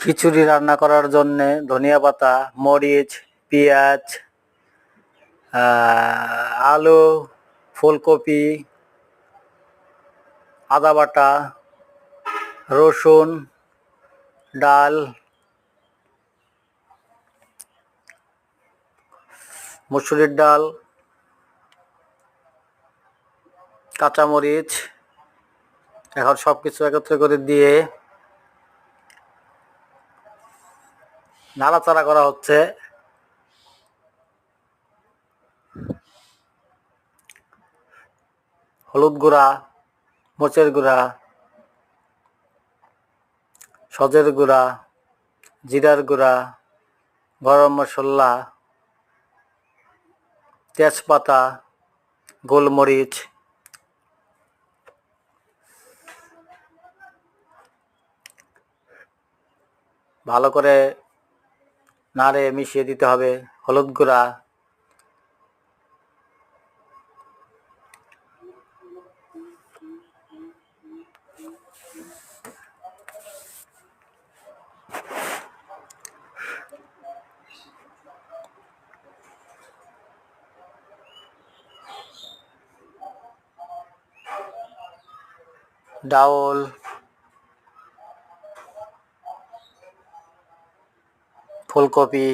খিচুড়ি রান্না করার জন্যে ধনিয়া পাতা, মরিচ, পেঁয়াজ আলু, ফুলকপি, আদা বাটা, রসুন, ডাল, মুসুরির ডাল, কাঁচামরিচ, এখন সব কিছু একত্রে করে দিয়ে নাড়াচাড়া করা হচ্ছে। হলুদ গুঁড়া মোচের গুঁড়া, সজের গুঁড়া, জিরার গুঁড়া, গরম মশলা, তেজপাতা, গোলমরিচ। ভালো করে নাড়ে মিশিয়ে দিতে হবে হলুদ গুঁড়া। ডাউল ফুলকপি।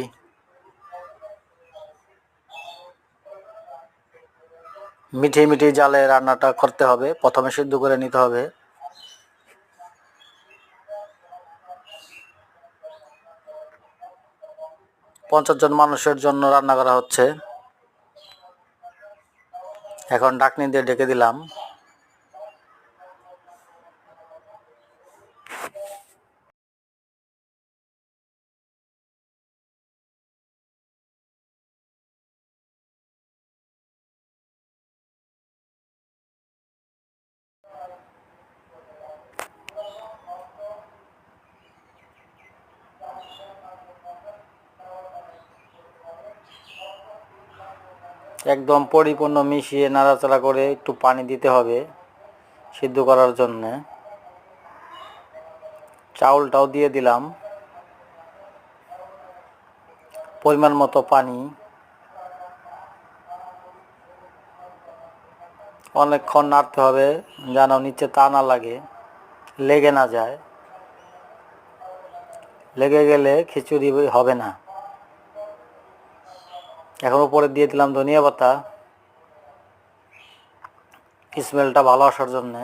মিঠে মিঠে জালে রান্নাটা করতে হবে, প্রথমে সিদ্ধ করে নিতে হবে। পঞ্চাশ জন মানুষের জন্য রান্না করা হচ্ছে। এখন ডাকনি দিয়ে ডেকে দিলাম। একদম পরিপূর্ণ মিশিয়ে নাড়াচাড়া করে একটু পানি দিতে হবে সিদ্ধ করার জন্যে। চাউলটাও দিয়ে দিলাম। পরিমাণ মতো পানি। অনেকক্ষণ নাড়তে হবে যেন নিচে তা না লাগে, লেগে না যায়। লেগে গেলে খিচুড়ি হবে না। এখন উপরে দিয়ে দিলাম ধনিয়া পাতা। স্মেলটা ভালো আসার জন্যে।